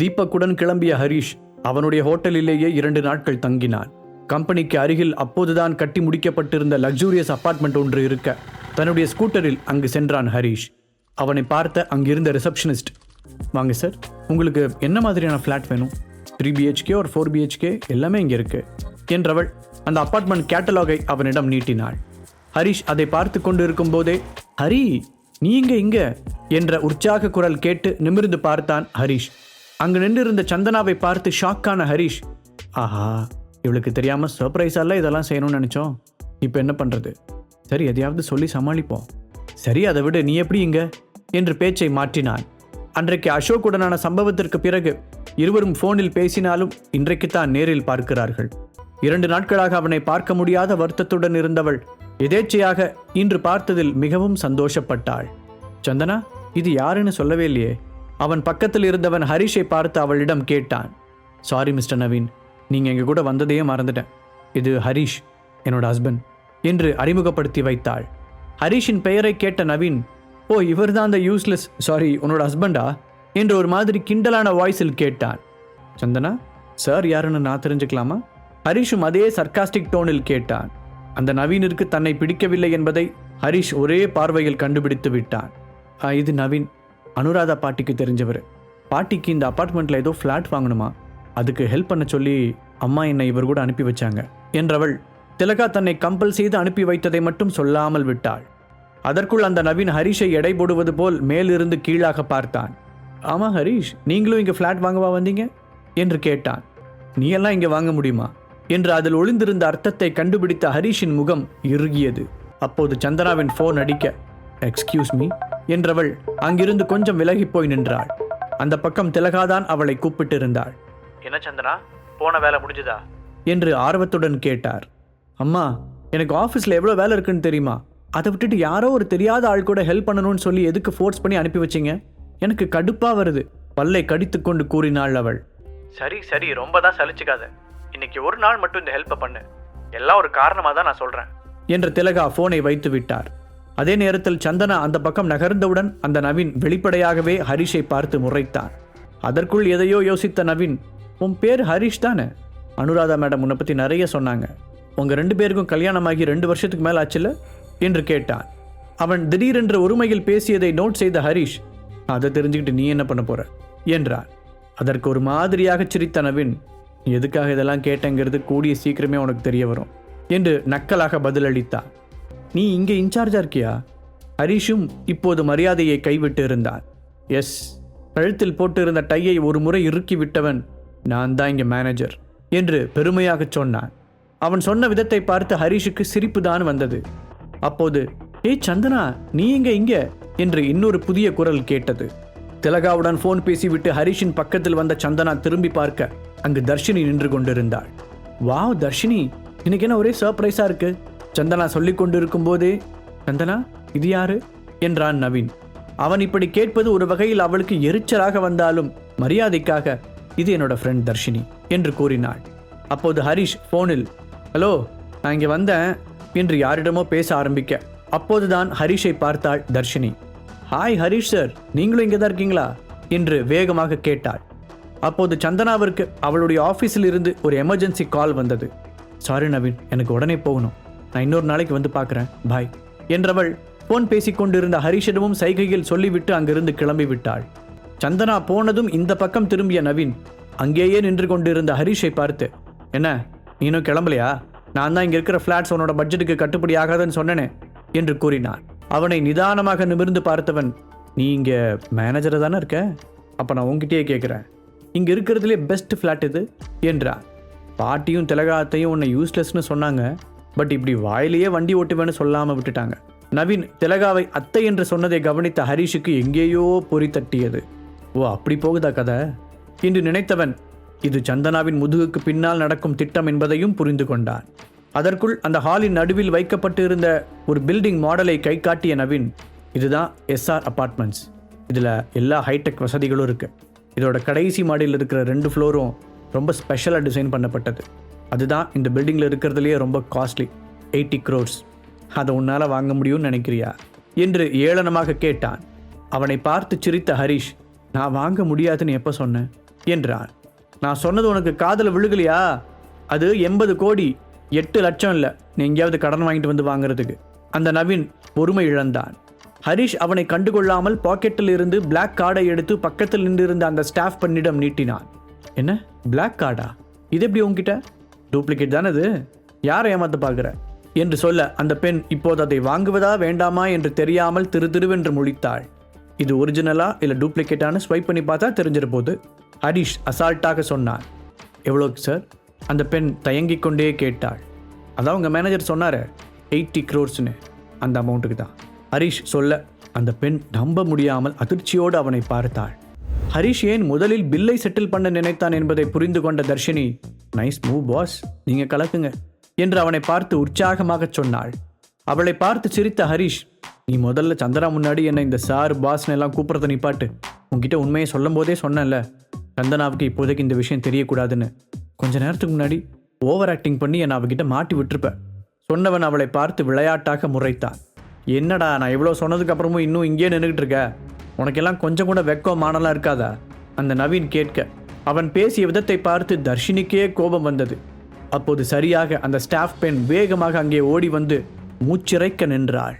தீபக்குடன் கிளம்பிய ஹரிஷ் அவனுடைய ஹோட்டலிலேயே இரண்டு நாட்கள் தங்கினான். கம்பெனிக்கு அருகில் அப்போதுதான் கட்டி முடிக்கப்பட்டிருந்த லக்ஸூரியஸ் அப்பார்ட்மெண்ட் ஒன்று இருக்க தன்னுடைய ஸ்கூட்டரில் அங்கு சென்றான் ஹரிஷ். அவனை பார்த்த அங்கிருந்த ரிசப்ஷனிஸ்ட் வாங்க சார் உங்களுக்கு என்ன மாதிரியான ஃப்ளாட் வேணும்? த்ரீ பிஹெச்கே ஒரு ஃபோர் பிஹெச்கே எல்லாமே இங்கே இருக்கு என்றவள் அந்த அப்பார்ட்மெண்ட் கேட்டலாகை அவனிடம் நீட்டினாள். ஹரிஷ் அதை பார்த்து கொண்டு இருக்கும்போதே ஹரி நீ இங்க இங்க? என்ற உற்சாக குரல் கேட்டு நிமிர்ந்து பார்த்தான் ஹரிஷ். அங்கு நின்றிருந்த சந்தனாவை பார்த்து ஷாக்கான ஹரிஷ் ஆஹா இவளுக்கு தெரியாமல் சர்ப்ரைஸால இதெல்லாம் செய்யணும்னு நினச்சோம். இப்போ என்ன பண்ணுறது சரி எதையாவது சொல்லி சமாளிப்போம். சரி அதை விட நீ எப்படி இங்க? என்று பேச்சை மாற்றினான். அன்றைக்கு அசோக்குடனான சம்பவத்திற்கு பிறகு இருவரும் ஃபோனில் பேசினாலும் இன்றைக்கு தான் நேரில் பார்க்கிறார்கள். இரண்டு நாட்களாக அவனை பார்க்க முடியாத வருத்தத்துடன் இருந்தவள் எதேச்சையாக இன்று பார்த்ததில் மிகவும் சந்தோஷப்பட்டாள். சந்தனா இது யாருன்னு சொல்லவே இல்லையே. அவன் பக்கத்தில் இருந்தவன் ஹரிஷை பார்த்து அவளிடம் கேட்டான் சாரி மிஸ்டர் நவீன் நீங்கள் எங்கள் கூட வந்ததையே மறந்துட்டேன். இது ஹரிஷ் என்னோட ஹஸ்பண்ட் என்று அறிமுகப்படுத்தி வைத்தாள். ஹரிஷின் பெயரை கேட்ட நவீன் ஓ இவர்தான் அந்த யூஸ்லெஸ் சாரி உன்னோட ஹஸ்பண்டா என்று ஒரு மாதிரி கிண்டலான வாய்ஸில் கேட்டான். சந்தனா சார் யாருன்னு நான் தெரிஞ்சுக்கலாமா? ஹரிஷும் அதே சர்க்காஸ்டிக் டோனில் கேட்டான். அந்த நவீனிற்கு தன்னை பிடிக்கவில்லை என்பதை ஹரிஷ் ஒரே பார்வையில் கண்டுபிடித்து விட்டான். இது நவீன். அனுராதா பாட்டிக்கு தெரிஞ்சவர். பாட்டிக்கு இந்த அப்பார்ட்மெண்ட்டில் ஏதோ ஃப்ளாட் வாங்கணுமா? அதுக்கு ஹெல்ப் பண்ண சொல்லி அம்மா என்னை இவர் கூட அனுப்பி வச்சாங்க. என்றவள் திலகா தன்னை கம்பல் செய்து அனுப்பி வைத்ததை மட்டும் சொல்லாமல் விட்டாள். அதற்குள் அந்த நவீன் ஹரிஷை எடை போடுவது போல் மேலிருந்து கீழாக பார்த்தான். ஆமா ஹரிஷ் நீங்களும் இங்கே ஃப்ளாட் வாங்கவா வந்தீங்க? என்று கேட்டான். நீ எல்லாம் இங்கே வாங்க முடியுமா? என்று அதில் ஒளிந்திருந்த அர்த்தத்தை கண்டுபிடித்த ஹரிஷின் முகம் இறுகியது. அப்போது சந்தனாவின் ஃபோன் அடிக்க எக்ஸ்கியூஸ் மீ என்றவள் அங்கிருந்து கொஞ்சம் விலகி போய் நின்றாள். அந்த பக்கம் திலகாதான் அவளை கூப்பிட்டிருந்தாள். என்ன சந்தனா? போன வேலை முடிஞ்சுதா? என்று ஆர்வத்துடன் கேட்டார். அம்மா எனக்கு ஆஃபீஸில் எவ்வளோ வேலை இருக்குன்னு தெரியுமா? அதை விட்டுட்டு யாரோ ஒரு தெரியாத ஆள் கூட ஹெல்ப் பண்ணணும்னு சொல்லி எதுக்கு ஃபோர்ஸ் பண்ணி அனுப்பி வச்சீங்க? எனக்கு கடுப்பா வருது. பல்லை கடித்து கொண்டு கூறினாள் அவள். சரி சரி ரொம்ப தான் சலிச்சுக்காத. இன்னைக்கு ஒரு நாள் மட்டும் இந்த ஹெல்ப்பை பண்ணு. எல்லாம் ஒரு காரணமாக தான் நான் சொல்கிறேன் என்று திலகா ஃபோனை வைத்து விட்டார். அதே நேரத்தில் சந்தனா அந்த பக்கம் நகர்ந்தவுடன் அந்த நவீன் வெளிப்படையாகவே ஹரிஷை பார்த்து முறைத்தான் அதற்குள் எதையோ யோசித்த நவீன் உன் பேர் ஹரிஷ் தானே? அனுராதா மேடம் உன்னை பற்றி நிறைய சொன்னாங்க. உங்கள் ரெண்டு பேருக்கும் கல்யாணமாகி ரெண்டு வருஷத்துக்கு மேலே ஆச்சுல்ல என்று கேட்டான். அவன் திடீரென்று ஒருமையில் பேசியதை நோட் செய்த ஹரிஷ் அதை தெரிஞ்சுக்கிட்டு நீ என்ன பண்ண போற? என்றான். அதற்கு ஒரு மாதிரியாக சிரித்த நவீன் "நீ எதுக்காக இதெல்லாம் கேட்டங்கிறது கூடிய சீக்கிரமே உனக்கு தெரிய வரும் என்று நக்கலாக பதிலளித்தான். நீ இங்கே இன்சார்ஜா இருக்கியா? ஹரிஷும் இப்போது மரியாதையை கைவிட்டு இருந்தார் எஸ் கழுத்தில் போட்டிருந்த டையை ஒரு முறை இறுக்கி விட்டவன் நான் தான் இங்கே மேனேஜர் என்று பெருமையாகச் சொன்னான். அவன் சொன்ன விதத்தை பார்த்து ஹரிஷுக்கு சிரிப்பு தான் வந்தது. அப்போது ஏய் சந்தனா நீ எங்க இங்க? என்று இன்னொரு புதிய குரல் கேட்டது. திலகாவுடன் ஃபோன் பேசிவிட்டு ஹரிஷின் பக்கத்தில் வந்த சந்தனா திரும்பி பார்க்க அங்கு தர்ஷினி நின்று கொண்டிருந்தாள். வாவ் தர்ஷினி இன்னைக்கு என்ன ஒரே சர்ப்ரைஸா இருக்கு? சந்தனா சொல்லிக் கொண்டிருக்கும் போதே சந்தனா இது யாரு? என்றான் நவீன். அவன் இப்படி கேட்பது ஒரு வகையில் அவளுக்கு எரிச்சலாக வந்தாலும் மரியாதைக்காக இது என்னோட ஃப்ரெண்ட் தர்ஷினி என்று கூறினாள். அப்போது ஹரிஷ் ஃபோனில் ஹலோ நான் இங்கே வந்தேன் என்று யாரிடமோ பேச ஆரம்பிக்க. அப்போதுதான் ஹரிஷை பார்த்தாள் தர்ஷினி. ஹாய் ஹரிஷ் சார் நீங்களும் இங்கே தான் இருக்கீங்களா? என்று வேகமாக கேட்டாள். அப்போது சந்தனாவிற்கு அவளுடைய ஆஃபீஸில் இருந்து ஒரு எமர்ஜென்சி கால் வந்தது. சாரி நவீன் எனக்கு உடனே போகணும். நான் இன்னொரு நாளைக்கு வந்து பார்க்குறேன். பாய். என்றவள் ஃபோன் பேசிக்கொண்டிருந்த ஹரிஷிடமும் சைகையில் சொல்லிவிட்டு அங்கிருந்து கிளம்பி விட்டாள் சந்தனா போனதும் இந்த பக்கம் திரும்பிய நவீன் அங்கேயே நின்று கொண்டிருந்த ஹரிஷை பார்த்து என்ன நீனும் கிளம்பலையா? நான் தான் இங்கே இருக்கிற ஃப்ளாட்ஸ் உன்னோட பட்ஜெட்டுக்கு கட்டுப்படி ஆகாதுன்னு சொன்னனே என்று கூறினார். அவனை நிதானமாக நிமிர்ந்து பார்த்தவன் நீ இங்கே மேனேஜரை தானே இருக்க? அப்போ நான் உங்ககிட்டயே கேட்குறேன் இங்கே இருக்கிறதுலே பெஸ்ட் ஃப்ளாட் இது என்றார். பாட்டியும் திலகாத்தையும் உன்னை யூஸ்லெஸ்னு சொன்னாங்க. பட் இப்படி வாயிலேயே வண்டி ஓட்டுவேன்னு சொல்லாமல் விட்டுட்டாங்க. நவீன் திலகாவை அத்தை என்று சொன்னதை கவனித்த ஹரிஷுக்கு எங்கேயோ பொறி தட்டியது. ஓ அப்படி போகுதா கதை? என்று நினைத்தவன் இது சந்தனாவின் முதுகுக்கு பின்னால் நடக்கும் திட்டம் என்பதையும் புரிந்து கொண்டான். அதற்குள் அந்த ஹாலின் நடுவில் வைக்கப்பட்டு இருந்த ஒரு பில்டிங் மாடலை கை காட்டிய நவீன் இதுதான் எஸ்ஆர் அபார்ட்மெண்ட்ஸ் இதில் எல்லா ஹைடெக் வசதிகளும் இருக்குது இதோட கடைசி மாடியில் இருக்கிற ரெண்டு ஃப்ளோரும் ரொம்ப ஸ்பெஷலாக டிசைன் பண்ணப்பட்டது. அதுதான் இந்த பில்டிங்கில் இருக்கிறதுலையே ரொம்ப காஸ்ட்லி எயிட்டி க்ரோர்ஸ் அதை உன்னால் வாங்க முடியும்னு நினைக்கிறியா? என்று ஏளனமாக கேட்டான். அவனை பார்த்து சிரித்த ஹரிஷ் நான் வாங்க முடியாதுன்னு எப்போ சொன்னேன் என்றான். நான் சொன்னது உனக்கு காதில் விழுகலையா? அது எண்பது கோடி. எட்டு லட்சம் இல்லை. நீ எங்கேயாவது கடன் வாங்கிட்டு வந்து வாங்குறதுக்கு. அந்த நவீன் பொறுமை இழந்தான். ஹரிஷ் அவனை கண்டுகொள்ளாமல் பாக்கெட்டில் இருந்து பிளாக் கார்டை எடுத்து பக்கத்தில் நின்றிருந்த அந்த ஸ்டாஃப் பண்ணிடம் நீட்டினான். என்ன? பிளாக் கார்டா இது எப்படி உங்ககிட்ட டூப்ளிகேட் தானே இது? யாரை ஏமாத்த பார்க்குற? என்று சொல்ல அந்த பெண் இப்போது அதை வாங்குவதா வேண்டாமா என்று தெரியாமல் திரு திருவென்று முழித்தாள். இது ஒரிஜினலா இல்லை டூப்ளிகேட்டானு ஸ்வைப் பண்ணி பார்த்தா தெரிஞ்சிட போது ஹரிஷ் அசால்ட்டாக சொன்னார் எவ்வளோக்கு சார் அந்த பெண் தயங்கிக் கொண்டே கேட்டாள். அதான் உங்கள் மேனேஜர் சொன்னார் எயிட்டி க்ரோர்ஸ்னு அந்த அமௌண்ட்டுக்கு தான். ஹரிஷ் சொல்ல அந்த பெண் நம்ப முடியாமல் அதிர்ச்சியோடு அவனை பார்த்தாள். ஹரிஷ் ஏன் முதலில் பில்லை செட்டில் பண்ண நினைத்தான் என்பதை புரிந்து கொண்ட தர்ஷினி நைஸ் மூவ் பாஸ் நீங்க கலக்குங்க. என்று அவனை பார்த்து உற்சாகமாக சொன்னாள். அவளை பார்த்து சிரித்த ஹரிஷ் நீ முதல்ல சந்திரா முன்னாடி என்னை இந்த சார் பாஸ்னு எல்லாம் கூப்பிட்றத நிப்பாட்டு உன்கிட்ட உண்மையை சொல்லும் போதே சொன்னேன்ல. சந்தனாவுக்கு இப்போதைக்கு இந்த விஷயம் தெரியக்கூடாதுன்னு. கொஞ்ச நேரத்துக்கு முன்னாடி ஓவர் ஆக்டிங் பண்ணி என்னை அவகிட்ட மாட்டி விட்டுருப்பேன் சொன்னவன் அவளை பார்த்து விளையாட்டாக முறைத்தான் என்னடா நான் இவ்வளோ சொன்னதுக்கு அப்புறமும் இன்னும் இங்கேயே நின்றுக்கிட்டு இருக்க? உனக்கெல்லாம் கொஞ்சம் கூட வெக்கம் மானலாம் இருக்காதா? அந்த நவீன் கேட்க அவன் பேசிய விதத்தை பார்த்து தர்ஷினிக்கே கோபம் வந்தது. அப்போது சரியாக அந்த ஸ்டாஃப் பெண் வேகமாக அங்கே ஓடி வந்து மூச்சிறைக்க நின்றாள்.